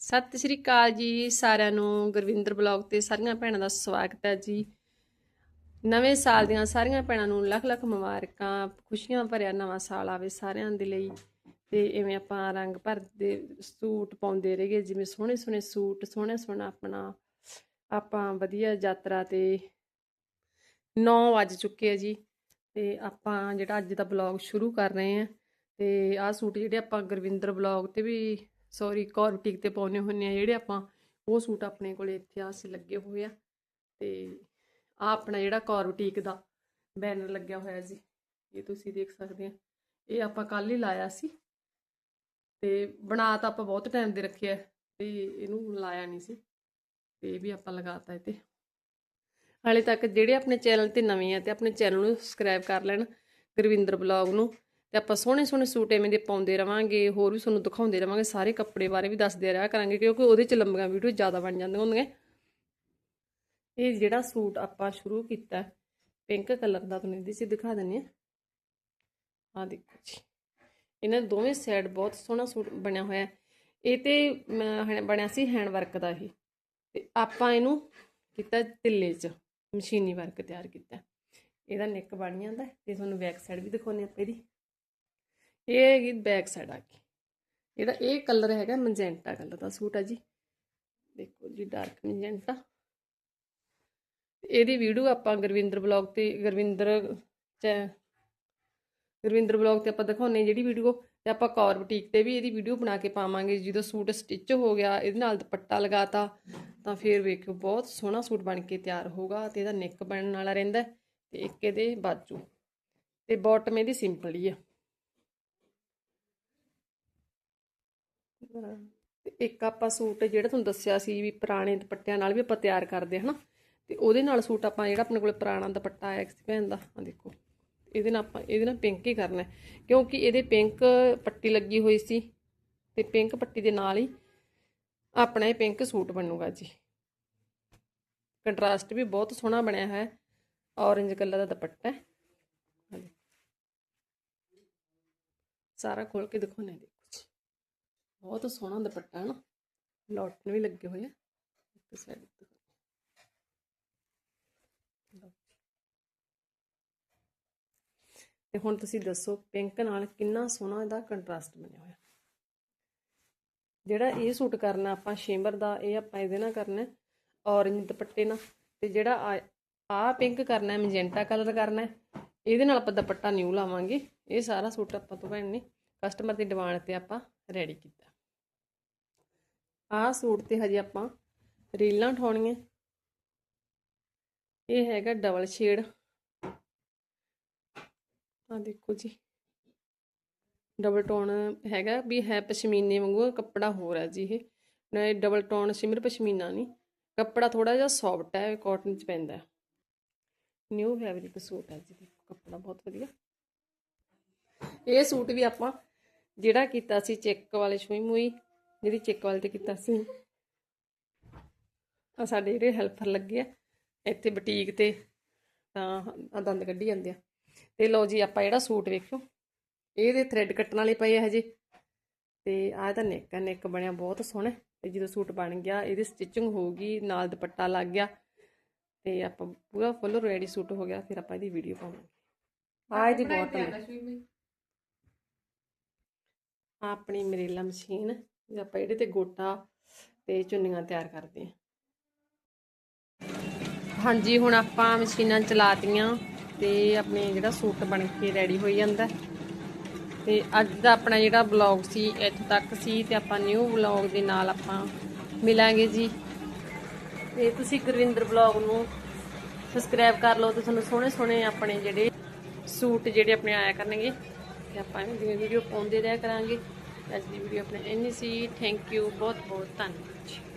ਸਤਿ ਸ਼੍ਰੀ ਅਕਾਲ ਜੀ ਸਾਰਿਆਂ ਨੂੰ, ਗੁਰਵਿੰਦਰ ਬਲੌਗ ਤੇ ਸਾਰੀਆਂ ਭੈਣਾਂ ਦਾ ਸਵਾਗਤ ਹੈ ਜੀ। ਨਵੇਂ ਸਾਲ ਦੀਆਂ ਸਾਰੀਆਂ ਭੈਣਾਂ ਨੂੰ ਲੱਖ ਲੱਖ ਮੁਬਾਰਕਾਂ, ਖੁਸ਼ੀਆਂ ਭਰਿਆ ਨਵਾਂ ਸਾਲ ਆਵੇ ਸਾਰਿਆਂ ਦੇ ਲਈ। ਤੇ ਇਵੇਂ ਆਪਾਂ ਰੰਗ ਭਰਦੇ, ਸੂਟ ਪਾਉਂਦੇ ਰਹੀਏ, ਜਿਵੇਂ ਸੋਹਣੇ ਸੋਹਣੇ ਸੂਟ, ਸੋਹਣਾ ਸੋਹਣਾ ਆਪਣਾ, ਆਪਾਂ ਵਧੀਆ ਯਾਤਰਾ ਤੇ 9 ਵੱਜ ਚੁੱਕੇ ਆ ਜੀ। ਤੇ ਆਪਾਂ ਜਿਹੜਾ ਅੱਜ ਦਾ ਬਲੌਗ ਸ਼ੁਰੂ ਕਰ ਰਹੇ ਆ ਤੇ ਆਹ ਸੂਟ ਜਿਹੜੇ ਆਪਾਂ ਗੁਰਵਿੰਦਰ ਬਲੌਗ ਤੇ ਵੀ ਸੌਰੀ ਕੌਰ ਤੇ ਪਾਉਨੇ ਹੁੰਨੇ ਆ, ਜਿਹੜੇ ਆਪਾਂ, ਉਹ ਸੂਟ ਆਪਣੇ ਕੋਲੇ ਇੱਥੇ ਆ, ਅਸੀਂ ਲੱਗੇ ਹੋਏ ਆ। ਤੇ ਆ ਆਪਣਾ ਜਿਹੜਾ ਕੌਰ ਦਾ ਬੈਨਰ ਲੱਗਿਆ ਹੋਇਆ ਜੀ, ਇਹ ਤੁਸੀਂ ਦੇਖ ਸਕਦੇ ਆ। ਇਹ ਆਪਾਂ ਕੱਲ ਹੀ ਲਾਇਆ ਸੀ। ਤੇ ਬਣਾ ਤਾਂ ਆਪਾਂ ਬਹੁਤ ਟਾਈਮ ਦੇ ਰੱਖਿਆ, ਤੇ ਇਹਨੂੰ ਲਾਇਆ ਨਹੀਂ ਸੀ। ਤੇ ਇਹ ਵੀ ਆਪਾਂ ਲਗਾਤਾ ਇਹ ਤੇ ਹਾਲੇ ਤੱਕ ਜਿਹੜੇ ਆਪਣੇ ਚੈਨਲ ਤੇ ਨਵੇਂ ਆ, ਤੇ ਆਪਣੇ ਚੈਨਲ ਨੂੰ ਸਬਸਕ੍ਰਾਈਬ ਕਰ ਲੈਣ, ਗੁਰਵਿੰਦਰ ਬਲੌਗ ਨੂੰ। ਤੇ ਆਪਾਂ ਸੋਹਣੇ ਸੋਹਣੇ ਸੂਟ ਐਵੇਂ ਦੇ ਪਾਉਂਦੇ ਰਵਾਂਗੇ ਹੋਰ ਵੀ ਤੁਹਾਨੂੰ ਦਿਖਾਉਂਦੇ ਰਵਾਂਗੇ ਸਾਰੇ ਕੱਪੜੇ ਬਾਰੇ ਵੀ ਦੱਸਦੇ ਰਿਹਾ ਕਰਾਂਗੇ ਕਿਉਂਕਿ ਉਹਦੇ ਚ ਲੰਬੀਆਂ ਵੀਡੀਓ ਜ਼ਿਆਦਾ ਬਣ ਜਾਂਦੀਆਂ ਹੁੰਦੀਆਂ। ਇਹ ਜਿਹੜਾ ਸੂਟ ਆਪਾਂ ਸ਼ੁਰੂ ਕੀਤਾ ਪਿੰਕ ਕਲਰ ਦਾ ਤੁਹਾਨੂੰ ਇਹਦੇ ਚ ਦਿਖਾ ਦਿੰਨੀ ਆ ਆ ਦੇਖੋ ਜੀ ਇਹਨਾਂ ਦੋਵੇਂ ਸਾਈਡ ਬਹੁਤ ਸੋਹਣਾ ਸੂਟ ਬਣਿਆ ਹੋਇਆ ਇਹ ਤੇ ਅਮ, ਬਣਿਆ ਸੀ ਹੈਂਡ ਵਰਕ ਦਾ ਇਹ। ਤੇ ਆਪਾਂ ਇਹਨੂੰ ਕੀਤਾ ਤਿੱਲੇ 'ਚ ਮਸ਼ੀਨੀ ਵਰਕ ਤਿਆਰ ਕੀਤਾ। ਇਹਦਾ ਨਿੱਕ ਬਣ ਜਾਂਦਾ ਤੇ ਤੁਹਾਨੂੰ ਬੈਕ ਸਾਈਡ ਵੀ ਦਿਖਾਉਣੀ ਆਪਾਂ ਇਹਦੀ। ਇਹ ਹੈਗੀ ਬੈਕ ਸਾਈਡ ਆ ਕੇ। ਇਹਦਾ ਇਹ ਕਲਰ ਹੈਗਾ ਮੈਜੈਂਟਾ ਕਲਰ ਦਾ ਸੂਟ ਆ ਜੀ। ਦੇਖੋ ਜੀ, ਡਾਰਕ ਮੈਜੈਂਟਾ। ਇਹਦੀ ਵੀਡੀਓ ਆਪਾਂ ਗੁਰਵਿੰਦਰ ਬਲੌਗ ਤੇ, ਗੁਰਵਿੰਦਰ ਚ- ਗੁਰਵਿੰਦਰ ਬਲੌਗ ਤੇ ਆਪਾਂ ਦਿਖਾਉਨੇ ਜਿਹੜੀ ਵੀਡੀਓ। ਤੇ ਆਪਾਂ ਕੌਰ ਬੁਟੀਕ ਤੇ ਵੀ ਇਹਦੀ ਵੀਡੀਓ ਬਣਾ ਕੇ ਪਾਵਾਂਗੇ। ਜਦੋਂ ਸੂਟ ਸਟਿਚ ਹੋ ਗਿਆ, ਇਹਦੇ ਨਾਲ ਦੁਪੱਟਾ ਲਗਾਤਾ, ਤਾਂ ਫਿਰ ਵੇਖਿਓ ਬਹੁਤ ਸੋਹਣਾ ਸੂਟ ਬਣ ਕੇ ਤਿਆਰ ਹੋਊਗਾ ਤੇ ਇਹਦਾ ਨੈਕ ਬਣਨ ਵਾਲਾ ਰਹਿੰਦਾ ਤੇ ਇੱਕ ਇਹਦੇ ਬਾਜੂ। ਤੇ ਬਾਟਮ ਇਹਦੀ ਸਿੰਪਲ ਹੀ ਆ। ਤੇ ਇੱਕ ਆਪਾਂ ਸੂਟ ਜਿਹੜਾ ਤੁਹਾਨੂੰ ਦੱਸਿਆ ਸੀ ਵੀ ਪੁਰਾਣੇ ਦੁਪੱਟਿਆਂ ਨਾਲ ਵੀ ਆਪਾਂ ਤਿਆਰ ਕਰਦੇ ਹਨਾ? ਤੇ ਉਹਦੇ ਨਾਲ ਸੂਟ ਆਪਾਂ ਜਿਹੜਾ ਆਪਣੇ ਕੋਲ ਪੁਰਾਣਾ ਦੁਪੱਟਾ ਆਇਆ ਸੀ ਭੈਣ ਦਾ ਆ ਦੇਖੋ। ਇਹਦੇ ਨਾਲ ਆਪਾਂ, ਇਹਦੇ ਨਾਲ ਪਿੰਕ ਹੀ ਕਰਨਾ ਕਿਉਂਕਿ ਇਹਦੇ ਪਿੰਕ ਪੱਟੀ ਲੱਗੀ ਹੋਈ ਸੀ ਤੇ ਪਿੰਕ ਪੱਟੀ ਦੇ ਨਾਲ ਹੀ ਆਪਣਾ ਇਹ ਪਿੰਕ ਸੂਟ ਬਣੂਗਾ ਜੀ। ਕੰਟਰਾਸਟ ਵੀ ਬਹੁਤ ਸੋਹਣਾ ਬਣਿਆ ਹੈ ਔਰੇਂਜ ਕਲਰ ਦਾ ਦੁਪੱਟਾ ਹੈ। ਸਾਰਾ ਖੋਲ ਕੇ ਦਿਖਾਉਣਾ ਦੇਖੋ ਜੀ। ਬਹੁਤ ਸੋਹਣਾ ਦੁਪੱਟਾ ਹੈ ਨਾ। ਲੋਟਨ ਵੀ ਲੱਗੇ ਹੋਏ ਆ। ਇੱਕ ਸਾਈਡ ਤੇ। ਤੇ ਹੁਣ ਤੁਸੀਂ ਦੱਸੋ, ਪਿੰਕ ਨਾਲ ਕਿੰਨਾ ਸੋਹਣਾ ਇਹਦਾ ਕੰਟਰਾਸਟ ਬਣਿਆ ਹੋਇਆ। ਜਿਹੜਾ ਇਹ ਸੂਟ ਕਰਨਾ ਆਪਾਂ ਸ਼ਿਮਰ ਦਾ, ਇਹ ਆਪਾਂ ਇਹਦੇ ਨਾਲ ਕਰਨਾ ਔਰੇਂਜ ਦੁਪੱਟੇ ਨਾਲ। ਤੇ ਜਿਹੜਾ ਆ ਪਿੰਕ ਕਰਨਾ ਹੈ ਮੈਜੈਂਟਾ ਕਲਰ ਕਰਨਾ ਹੈ, ਇਹਦੇ ਨਾਲ ਆਪਾਂ ਦੁਪੱਟਾ ਨਿਊ ਲਾਵਾਂਗੇ। ਇਹ ਸਾਰਾ ਸੂਟ ਆਪਾਂ ਤੋਂ ਭੈਣ ਨੇ ਕਸਟਮਰ ਦੀ ਡਿਮਾਂਡ ਤੇ ਆਪਾਂ ਰੈਡੀ ਕੀਤਾ। ਆਹ ਸੂਟ ਤੇ ਹਜੇ ਆਪਾਂ ਰੀਲਾਂ ਠਾਉਣੀਆਂ ਇਹ ਹੈਗਾ ਡਬਲ ਸ਼ੇਡ। ਆ ਦੇਖੋ ਜੀ। ਡਬਲ ਟੋਨ ਹੈਗਾ ਵੀ ਹੈ ਪਸ਼ਮੀਨੇ ਵਾਂਗੂ, ਕੱਪੜਾ ਹੋਰ ਹੈ ਜੀ ਇਹ। ਨਾ ਡਬਲ ਟੋਨ ਸ਼ਿਮਰ ਪਸ਼ਮੀਨਾ ਨਹੀਂ। ਕੱਪੜਾ ਥੋੜਾ ਜਿਹਾ ਸੌਫਟ ਹੈ ਕਾਟਨ ਚ ਪੈਂਦਾ ਨਿਊ ਫੈਬਰਿਕ ਸੂਟ ਹੈ ਜੀ ਕੱਪੜਾ ਬਹੁਤ ਵਧੀਆ। ਇਹ ਸੂਟ ਵੀ ਆਪਾਂ ਜਿਹੜਾ ਕੀਤਾ ਸੀ ਚੈੱਕ ਵਾਲੇ ਛੂਈ ਮੂਈ ਜਿਹੜੀ ਚੈੱਕ ਵਾਲੇ ਤੇ ਕੀਤਾ ਸੀ। ਆ ਸਾਡੇ ਜਿਹੜੇ ਹੈਲਪਰ ਲੱਗੇ ਆ ਇੱਥੇ ਬੁਟੀਕ ਤੇ ਤਾਂ ਆ ਦੰਦ ਕੱਢੀ ਜਾਂਦੇ ਆ। ਤੇ ਲਓ ਜੀ ਆਪਾਂ ਜਿਹੜਾ ਸੂਟ ਵੇਖਿਓ ਇਹਦੇ ਥ੍ਰੈਡ ਕੱਟਣ ਵਾਲੇ ਪਏ ਆ ਹਜੇ। ਤੇ ਆਹ ਤਾਂ ਨੈਕ ਆ ਨੈਕ ਬਣਿਆ ਬਹੁਤ ਸੋਹਣਾ। ਤੇ ਜਦੋਂ ਸੂਟ ਬਣ ਗਿਆ ਇਹਦੀ ਸਟਿਚਿੰਗ ਹੋਊਗੀ ਨਾਲ ਦੁਪੱਟਾ ਲੱਗ ਗਿਆ। ਤੇ ਆਪਾਂ ਪੂਰਾ ਫੁੱਲ ਰੈਡੀ ਸੂਟ ਹੋ ਗਿਆ ਫਿਰ ਆਪਾਂ ਇਹਦੀ ਵੀਡੀਓ ਪਾਵਾਂਗੇ। ਆ ਇਹਦੀ ਬੋਟਮ ਆ ਆਪਣੀ ਮਰੇਲਾ ਮਸ਼ੀਨ ਆਪਾਂ ਇਹਦੇ ਤੇ ਗੋਟਾ ਤੇ ਚੁੰਨੀਆਂ ਤਿਆਰ ਕਰਦੇ ਹਾਂ। ਹਾਂਜੀ, ਹੁਣ ਆਪਾਂ ਮਸ਼ੀਨਾਂ ਚਲਾਤੀਆਂ ਤੇ ਆਪਣੇ ਜਿਹੜਾ ਸੂਟ ਬਣ ਕੇ ਰੈਡੀ ਹੋਈ ਜਾਂਦਾ। ਤੇ ਅੱਜ ਦਾ ਆਪਣਾ ਜਿਹੜਾ ਬਲੌਗ ਸੀ, ਇੱਥੋਂ ਤੱਕ ਸੀ ਤੇ ਆਪਾਂ ਨਿਊ ਬਲੌਗ ਦੇ ਨਾਲ ਆਪਾਂ ਮਿਲਾਂਗੇ ਜੀ। ਤੇ ਤੁਸੀਂ ਗੁਰਵਿੰਦਰ ਬਲੌਗ ਨੂੰ ਸਬਸਕ੍ਰਾਈਬ ਕਰ ਲਓ ਤੇ ਤੁਹਾਨੂੰ ਸੋਹਣੇ ਸੋਹਣੇ ਆਪਣੇ ਜਿਹੜੇ ਸੂਟ ਜਿਹੜੇ ਆਪਣੇ ਆਇਆ ਕਰਨਗੇ ਤੇ ਆਪਾਂ ਇਹ ਵੀਡੀਓ ਪਾਉਂਦੇ ਰਹਿ ਕਰਾਂਗੇ, ਅੱਜ ਦੀ ਵੀਡੀਓ ਆਪਣੇ ਇੰਨੀ ਸੀ ਥੈਂਕ ਯੂ ਬਹੁਤ ਬਹੁਤ ਧੰਨਵਾਦ ਜੀ।